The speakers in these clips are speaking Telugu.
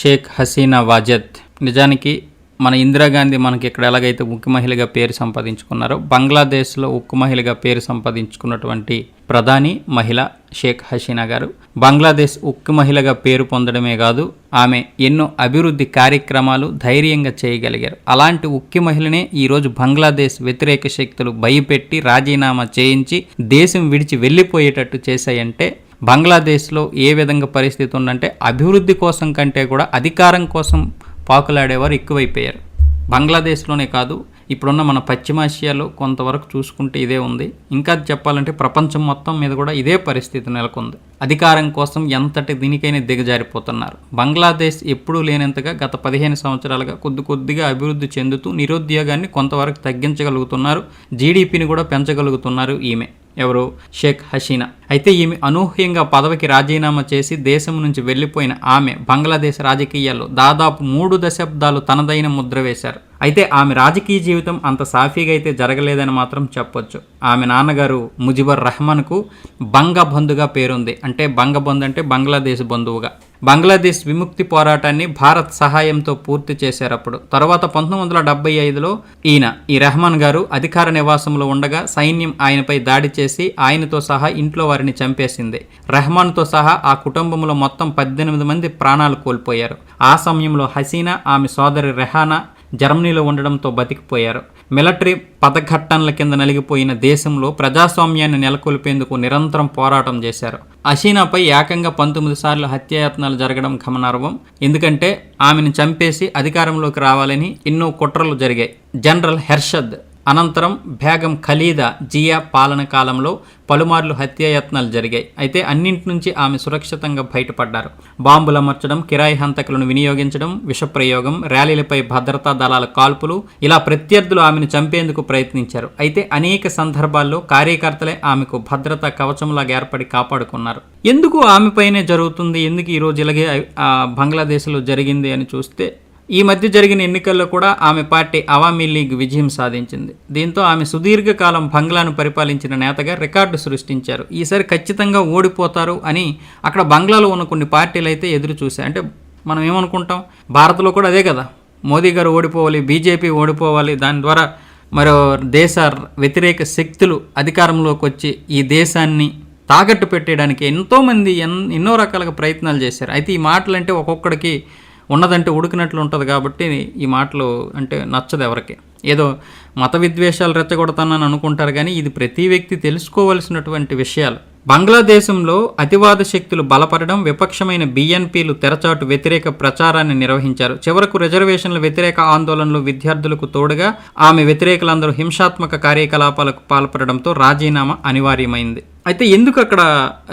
షేక్ హసీనా వాజద్. నిజానికి మన ఇందిరాగాంధీ మనకి ఇక్కడ ఎలాగైతే ఉక్కు మహిళగా పేరు సంపాదించుకున్నారో బంగ్లాదేశ్లో ఉక్కు మహిళగా పేరు సంపాదించుకున్నటువంటి ప్రధాని మహిళ షేక్ హసీనా గారు. బంగ్లాదేశ్ ఉక్కు మహిళగా పేరు పొందడమే కాదు ఆమె ఎన్నో అభివృద్ధి కార్యక్రమాలు ధైర్యంగా చేయగలిగారు. అలాంటి ఉక్కి మహిళనే ఈరోజు బంగ్లాదేశ్ వ్యతిరేక శక్తులు భయపెట్టి రాజీనామా చేయించి దేశం విడిచి వెళ్ళిపోయేటట్టు చేశాయంటే బంగ్లాదేశ్లో ఏ విధంగా పరిస్థితి ఉందంటే అభివృద్ధి కోసం కంటే కూడా అధికారం కోసం పాకులాడేవారు ఎక్కువైపోయారు. బంగ్లాదేశ్లోనే కాదు ఇప్పుడున్న మన పశ్చిమాసియాలో కొంతవరకు చూసుకుంటే ఇదే ఉంది. ఇంకా చెప్పాలంటే ప్రపంచం మొత్తం మీద కూడా ఇదే పరిస్థితి నెలకొంది. అధికారం కోసం ఎంతటి దీనికైనా దిగజారిపోతున్నారు. బంగ్లాదేశ్ ఎప్పుడూ లేనంతగా గత పదిహేను సంవత్సరాలుగా కొద్ది కొద్దిగా అభివృద్ధి చెందుతూ నిరుద్యోగాన్ని కొంతవరకు తగ్గించగలుగుతున్నారు. జీడిపిని కూడా పెంచగలుగుతున్నారు ఈమె. ఎవరు? షేక్ హసీనా. అయితే ఈమె అనూహ్యంగా పదవికి రాజీనామా చేసి దేశం నుంచి వెళ్ళిపోయిన ఆమె బంగ్లాదేశ్ రాజకీయాల్లో దాదాపు మూడు దశాబ్దాలు తనదైన ముద్ర వేశారు. అయితే ఆమె రాజకీయ జీవితం అంత సాఫీగా అయితే జరగలేదని మాత్రం చెప్పొచ్చు. ఆమె నాన్నగారు ముజిబర్ రహమాన్కు బంగబంధుగా పేరుంది. అంటే బంగబంధు అంటే బంగ్లాదేశ్ బంధువుగా. బంగ్లాదేశ్ విముక్తి పోరాటాన్ని భారత్ సహాయంతో పూర్తి చేశారప్పుడు తర్వాత పంతొమ్మిది వందల డెబ్బై ఐదులో ఈయన ఈ రెహమాన్ గారు అధికార నివాసంలో ఉండగా సైన్యం ఆయనపై దాడి చేసి ఆయనతో సహా ఇంట్లో వారిని చంపేసింది. రెహమాన్తో సహా ఆ కుటుంబంలో మొత్తం పద్దెనిమిది మంది ప్రాణాలు కోల్పోయారు. ఆ సమయంలో హసీనా ఆమె సోదరి రెహానా జర్మనీలో ఉండడంతో బతికిపోయారు. మిలిటరీ పదఘట్టన్ల కింద నలిగిపోయిన దేశంలో ప్రజాస్వామ్యాన్ని నెలకొల్పేందుకు నిరంతరం పోరాటం చేశారు. అషీనాపై ఏకంగా పంతొమ్మిది సార్లు హత్యాయత్నాలు జరగడం గమనార్హం. ఎందుకంటే ఆమెను చంపేసి అధికారంలోకి రావాలని ఎన్నో కుట్రలు జరిగాయి. జనరల్ హెర్షద్ అనంతరం బేగం ఖలీదా జియా పాలన కాలంలో పలుమార్లు హత్యాయత్నాలు జరిగాయి. అయితే అన్నింటి నుంచి ఆమె సురక్షితంగా బయటపడ్డారు. బాంబులు అమర్చడం కిరాయి హంతకులను వినియోగించడం విషప్రయోగం ర్యాలీలపై భద్రతా దళాల కాల్పులు ఇలా ప్రత్యర్థులు ఆమెను చంపేందుకు ప్రయత్నించారు. అయితే అనేక సందర్భాల్లో కార్యకర్తలే ఆమెకు భద్రతా కవచంలాగా ఏర్పడి కాపాడుకున్నారు. ఎందుకు ఆమెపైనే జరుగుతుంది? ఎందుకు ఈరోజు ఇలాగే బంగ్లాదేశ్లో జరిగింది అని చూస్తే ఈ మధ్య జరిగిన ఎన్నికల్లో కూడా ఆమె పార్టీ అవామీ లీగ్ విజయం సాధించింది. దీంతో ఆమె సుదీర్ఘకాలం బంగ్లాను పరిపాలించిన నేతగా రికార్డు సృష్టించారు. ఈసారి ఖచ్చితంగా ఓడిపోతారు అని అక్కడ బంగ్లాలో ఉన్న కొన్ని పార్టీలు అయితే ఎదురు చూశాయి. అంటే మనం ఏమనుకుంటాం? భారత్లో కూడా అదే కదా. మోదీ గారు ఓడిపోవాలి బీజేపీ ఓడిపోవాలి దాని ద్వారా మరో దేశ వ్యతిరేక శక్తులు అధికారంలోకి వచ్చి ఈ దేశాన్ని తాకట్టు పెట్టేయడానికి ఎంతోమంది ఎన్ ఎన్నో రకాలుగా ప్రయత్నాలు చేశారు. అయితే ఈ మాటలంటే ఒక్కొక్కడికి ఉన్నదంటే ఉడికినట్లు ఉంటుంది కాబట్టి ఈ మాటలు అంటే నచ్చదు ఎవరికి. ఏదో మత విద్వేషాలు రెచ్చగొడతానని అనుకుంటారు కానీ ఇది ప్రతి వ్యక్తి తెలుసుకోవలసినటువంటి విషయాలు. బంగ్లాదేశంలో అతివాద శక్తులు బలపడడం విపక్షమైన బిఎన్పీలు తెరచాటు వ్యతిరేక ప్రచారాన్ని నిర్వహించారు. చివరకు రిజర్వేషన్ల వ్యతిరేక ఆందోళనలు విద్యార్థులకు తోడుగా ఆమె వ్యతిరేకులందరూ హింసాత్మక కార్యకలాపాలకు పాల్పడడంతో రాజీనామా అనివార్యమైంది. అయితే ఎందుకు అక్కడ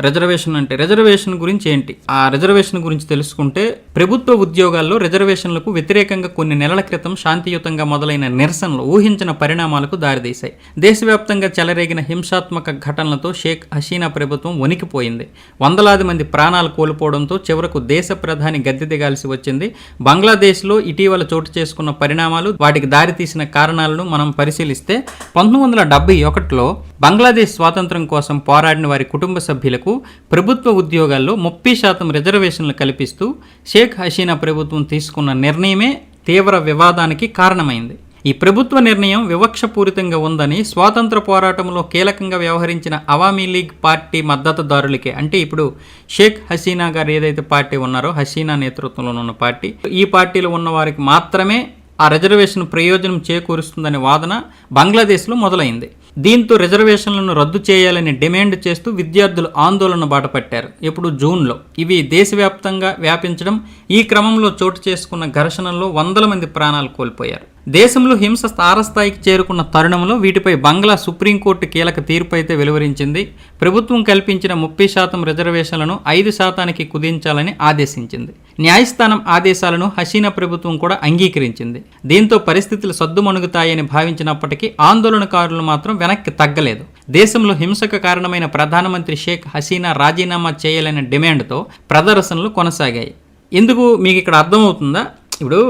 రిజర్వేషన్ అంటే రిజర్వేషన్ గురించి ఏంటి? ఆ రిజర్వేషన్ గురించి తెలుసుకుంటే ప్రభుత్వ ఉద్యోగాల్లో రిజర్వేషన్లకు వ్యతిరేకంగా కొన్ని నెలల క్రితం శాంతియుతంగా మొదలైన నిరసనలు ఊహించిన పరిణామాలకు దారితీశాయి. దేశవ్యాప్తంగా చెలరేగిన హింసాత్మక ఘటనలతో షేక్ హసీనా ప్రభుత్వం వణికిపోయింది. వందలాది మంది ప్రాణాలు కోల్పోవడంతో చివరకు దేశ ప్రధాని గద్దె దిగాల్సి వచ్చింది. బంగ్లాదేశ్లో ఇటీవల చోటు చేసుకున్న పరిణామాలు వాటికి దారితీసిన కారణాలను మనం పరిశీలిస్తే పంతొమ్మిది వందల డెబ్బై ఒకటిలో బంగ్లాదేశ్ స్వాతంత్రం కోసం పోరాడిన వారి కుటుంబ సభ్యులకు ప్రభుత్వ ఉద్యోగాల్లో ముప్పై శాతం రిజర్వేషన్లు కల్పిస్తూ షేక్ హసీనా ప్రభుత్వం తీసుకున్న నిర్ణయమే తీవ్ర వివాదానికి కారణమైంది. ఈ ప్రభుత్వ నిర్ణయం వివక్షపూరితంగా ఉందని స్వాతంత్ర పోరాటంలో కీలకంగా వ్యవహరించిన అవామీ లీగ్ పార్టీ మద్దతుదారులకే అంటే ఇప్పుడు షేక్ హసీనా గారు ఏదైతే పార్టీ ఉన్నారో హసీనా నేతృత్వంలో ఉన్న పార్టీ ఈ పార్టీలో ఉన్న వారికి మాత్రమే ఆ రిజర్వేషన్ ప్రయోజనం చేకూరుస్తుందనే వాదన బంగ్లాదేశ్లో మొదలైంది. దీంతో రిజర్వేషన్లను రద్దు చేయాలని డిమాండ్ చేస్తూ విద్యార్థులు ఆందోళన బాటపట్టారు ఇప్పుడు జూన్లో. ఇవి దేశవ్యాప్తంగా వ్యాపించడం ఈ క్రమంలో చోటు చేసుకున్న ఘర్షణల్లో వందల మంది ప్రాణాలు కోల్పోయారు. దేశంలో హింస తారస్థాయికి చేరుకున్న తరుణంలో వీటిపై బంగ్లా సుప్రీంకోర్టు కీలక తీర్పు అయితే వెలువరించింది. ప్రభుత్వం కల్పించిన ముప్పై శాతం రిజర్వేషన్లను ఐదు శాతానికి కుదించాలని ఆదేశించింది. న్యాయస్థానం ఆదేశాలను హసీనా ప్రభుత్వం కూడా అంగీకరించింది. దీంతో పరిస్థితులు సద్దుమణుగుతాయని భావించినప్పటికీ ఆందోళనకారులు మాత్రం వెనక్కి తగ్గలేదు. దేశంలో హింసకు కారణమైన ప్రధానమంత్రి షేక్ హసీనా రాజీనామా చేయాలనే డిమాండ్తో ప్రదర్శనలు కొనసాగాయి. ఎందుకు మీకు ఇక్కడ అర్థమవుతుందా? ఇప్పుడు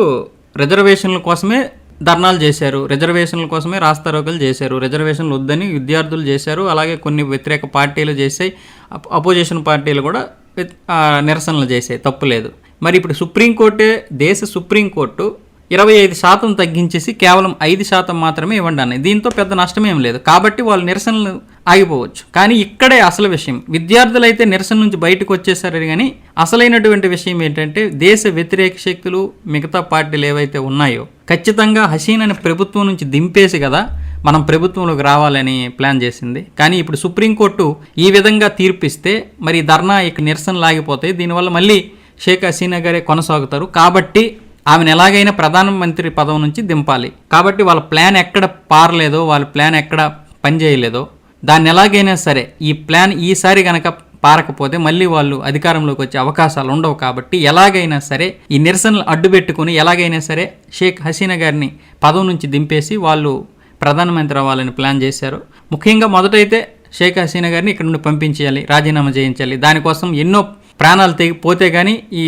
రిజర్వేషన్ల కోసమే ధర్నాలు చేశారు. రిజర్వేషన్ల కోసమే రాస్తారోకలు చేశారు. రిజర్వేషన్లు వద్దని విద్యార్థులు చేశారు. అలాగే కొన్ని వ్యతిరేక పార్టీలు చేసాయి అప్- అపోజిషన్ పార్టీలు కూడా నిరసనలు చేసాయి తప్పులేదు మరి ఇప్పుడు సుప్రీంకోర్టే దేశ సుప్రీంకోర్టు ఇరవై ఐదు శాతం తగ్గించేసి కేవలం ఐదు శాతం మాత్రమే ఇవ్వండి అన్నది. దీంతో పెద్ద నష్టమేం లేదు. కాబట్టి వాళ్ళు నిరసనలు ఆగిపోవచ్చు. కానీ ఇక్కడే అసలు విషయం. విద్యార్థులు అయితే నిరసన నుంచి బయటకు వచ్చేసారు కానీ అసలైనటువంటి విషయం ఏంటంటే దేశ వ్యతిరేక శక్తులు మిగతా పార్టీలు ఏవైతే ఉన్నాయో ఖచ్చితంగా హసీనాని ప్రభుత్వం నుంచి దింపేసి కదా మనం ప్రభుత్వంలోకి రావాలని ప్లాన్ చేసింది. కానీ ఇప్పుడు సుప్రీంకోర్టు ఈ విధంగా తీర్పిస్తే మరి ధర్నా ఇక నిరసన లాగిపోతాయి దీనివల్ల మళ్ళీ షేక్ హసీనా గారే కొనసాగుతారు. కాబట్టి ఆమెను ఎలాగైనా ప్రధానమంత్రి పదవి నుంచి దింపాలి. కాబట్టి వాళ్ళ ప్లాన్ ఎక్కడ పారలేదో వాళ్ళ ప్లాన్ ఎక్కడ పనిచేయలేదో దాన్ని ఎలాగైనా సరే ఈ ప్లాన్ ఈసారి గనక పారకపోతే మళ్ళీ వాళ్ళు అధికారంలోకి వచ్చే అవకాశాలు ఉండవు కాబట్టి ఎలాగైనా సరే ఈ నిరసనలు అడ్డుపెట్టుకుని ఎలాగైనా సరే షేక్ హసీనా గారిని పదవి నుంచి దింపేసి వాళ్ళు ప్రధానమంత్రి అవ్వాలని ప్లాన్ చేశారు. ముఖ్యంగా మొదటైతే షేక్ హసీనా గారిని ఇక్కడ నుండి పంపించేయాలి రాజీనామా చేయించాలి. దానికోసం ఎన్నో ప్రాణాలు తెగి పోతే కానీ ఈ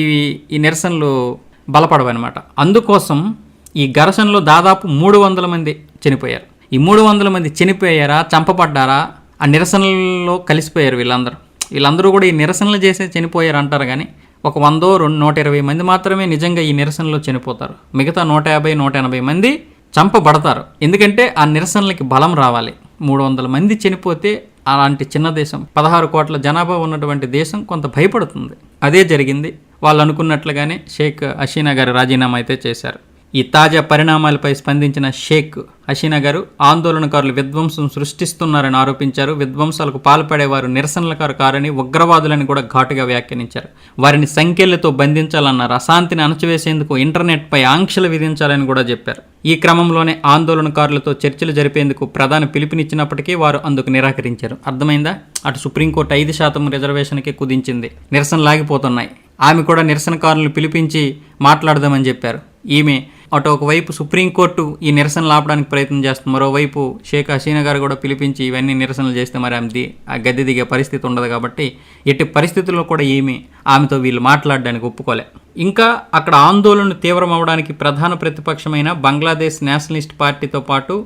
ఈ నిరసనలు బలపడవన్నమాట. అందుకోసం ఈ ఘర్షణలో దాదాపు మూడు వందల మంది చనిపోయారు. ఈ మూడు వందల మంది చనిపోయారా చంపబడ్డారా ఆ నిరసనల్లో కలిసిపోయారు వీళ్ళందరూ. వీళ్ళందరూ కూడా ఈ నిరసనలు చేసే చనిపోయారు అంటారు కానీ ఒక వందో రెండు నూట ఇరవై మంది మాత్రమే నిజంగా ఈ నిరసనలో చనిపోతారు. మిగతా నూట యాభై నూట ఎనభై మంది చంపబడతారు. ఎందుకంటే ఆ నిరసనలకి బలం రావాలి. మూడు వందల మంది చనిపోతే అలాంటి చిన్న దేశం పదహారు కోట్ల జనాభా ఉన్నటువంటి దేశం కొంత భయపడుతుంది. అదే జరిగింది. వాళ్ళు అనుకున్నట్లుగానే షేక్ హసీనా గారు రాజీనామా అయితే చేశారు. ఈ తాజా పరిణామాలపై స్పందించిన షేక్ హసీనా గారు ఆందోళనకారులు విధ్వంసం సృష్టిస్తున్నారని ఆరోపించారు. విధ్వంసాలకు పాల్పడేవారు నిరసనలకారు కారని ఉగ్రవాదులని కూడా ఘాటుగా వ్యాఖ్యానించారు. వారిని సంఖ్యలతో బంధించాలన్నారు అశాంతిని అణచివేసేందుకు ఇంటర్నెట్పై ఆంక్షలు విధించాలని కూడా చెప్పారు. ఈ క్రమంలోనే ఆందోళనకారులతో చర్చలు జరిపేందుకు ప్రధాని పిలుపునిచ్చినప్పటికీ వారు అందుకు నిరాకరించారు. అర్థమైందా? అటు సుప్రీంకోర్టు ఐదు శాతం రిజర్వేషన్కి కుదించింది. నిరసన లాగిపోతున్నాయి ఆమె కూడా నిరసనకారులను పిలిపించి మాట్లాడదామని చెప్పారు. ఈమె అటు ఒకవైపు సుప్రీంకోర్టు ఈ నిరసనలు ఆపడానికి ప్రయత్నం చేస్తుంది. మరోవైపు షేక్ హసీనా గారు కూడా పిలిపించి ఇవన్నీ నిరసనలు చేస్తే మరి ఆమె ఆ గద్దె దిగే పరిస్థితి ఉండదు కాబట్టి ఎట్టి పరిస్థితుల్లో కూడా ఏమి ఆమెతో వీళ్ళు మాట్లాడడానికి ఒప్పుకోలే. ఇంకా అక్కడ ఆందోళన తీవ్రమవడానికి ప్రధాన ప్రతిపక్షమైన బంగ్లాదేశ్ నేషనలిస్ట్ పార్టీతో పాటు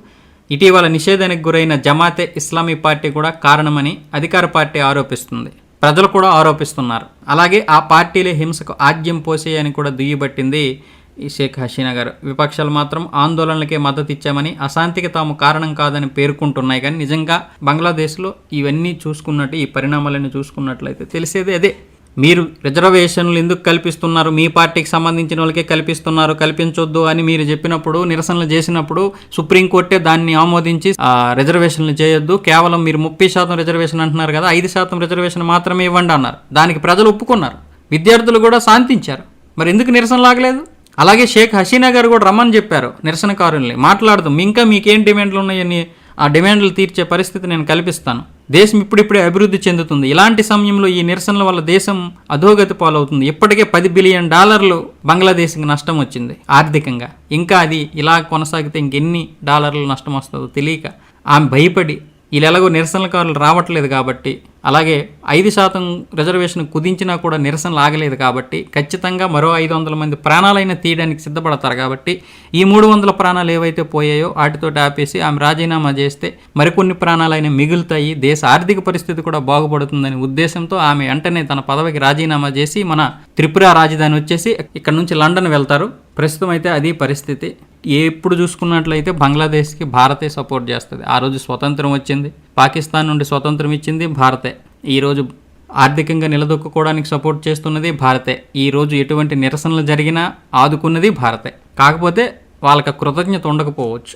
ఇటీవల నిషేధానికి గురైన జమాతే ఇస్లామీ పార్టీ కూడా కారణమని అధికార పార్టీ ఆరోపిస్తుంది. ప్రజలు కూడా ఆరోపిస్తున్నారు. అలాగే ఆ పార్టీలే హింసకు ఆద్యం పోసేయని కూడా దుయ్యబట్టింది షేక్ హసీనా గారు విపక్షాలు మాత్రం ఆందోళనలకే మద్దతు ఇచ్చామని అశాంతికి తాము కారణం కాదని పేర్కొంటున్నాయి. కానీ నిజంగా బంగ్లాదేశ్లో ఇవన్నీ చూసుకున్నట్టు ఈ పరిణామాలన్నీ చూసుకున్నట్లయితే తెలిసేది అదే. మీరు రిజర్వేషన్లు ఎందుకు కల్పిస్తున్నారు? మీ పార్టీకి సంబంధించిన వాళ్ళకే కల్పిస్తున్నారు కల్పించొద్దు అని మీరు చెప్పినప్పుడు నిరసనలు చేసినప్పుడు సుప్రీంకోర్టే దాన్ని ఆమోదించి రిజర్వేషన్లు చేయొద్దు. కేవలం మీరు ముప్పై శాతం రిజర్వేషన్ అంటున్నారు కదా ఐదు శాతం రిజర్వేషన్ మాత్రమే ఇవ్వండి అన్నారు. దానికి ప్రజలు ఒప్పుకున్నారు. విద్యార్థులు కూడా శాంతించారు. మరి ఎందుకు నిరసన లాగలేదు? అలాగే షేక్ హసీనా గారు కూడా రమ్మని చెప్పారు నిరసనకారుల్ని. మాట్లాడదాం ఇంకా మీకేం డిమాండ్లు ఉన్నాయని ఆ డిమాండ్లు తీర్చే పరిస్థితి నేను కల్పిస్తాను. దేశం ఇప్పుడిప్పుడే అభివృద్ధి చెందుతుంది. ఇలాంటి సమయంలో ఈ నిరసనల వల్ల దేశం అధోగతి పాలవుతుంది. ఇప్పటికే పది బిలియన్ డాలర్లు బంగ్లాదేశ్కి నష్టం వచ్చింది ఆర్థికంగా. ఇంకా అది ఇలా కొనసాగితే ఇంకెన్ని డాలర్లు నష్టం వస్తుందో తెలియక ఆమె భయపడి వీళ్ళు ఎలాగో నిరసనకారులు రావట్లేదు కాబట్టి అలాగే ఐదు శాతం రిజర్వేషన్ కుదించినా కూడా నిరసనలు ఆగలేదు కాబట్టి ఖచ్చితంగా మరో ఐదు వందల మంది ప్రాణాలైనా తీయడానికి సిద్ధపడతారు కాబట్టి ఈ మూడు వందల ప్రాణాలు ఏవైతే పోయాయో వాటితో ఆపేసి ఆమె రాజీనామా చేస్తే మరికొన్ని ప్రాణాలైనా మిగులుతాయి. దేశ ఆర్థిక పరిస్థితి కూడా బాగుపడుతుందనే ఉద్దేశంతో ఆమె వెంటనే తన పదవికి రాజీనామా చేసి మన త్రిపుర రాజధాని వచ్చేసి ఇక్కడ నుంచి లండన్ వెళ్తారు. ప్రస్తుతం అయితే అది పరిస్థితి. ఎప్పుడు చూసుకున్నట్లయితే బంగ్లాదేశ్కి భారతే సపోర్ట్ చేస్తుంది. ఆ రోజు స్వతంత్రం వచ్చింది. పాకిస్తాన్ నుండి స్వతంత్రం ఇచ్చింది భారతే. ఈరోజు ఆర్థికంగా నిలదొక్కుకోవడానికి సపోర్ట్ చేస్తున్నది భారతే. ఈ రోజు ఎటువంటి నిరసనలు జరిగినా ఆదుకున్నది భారతే. కాకపోతే వాళ్ళకి కృతజ్ఞత ఉండకపోవచ్చు.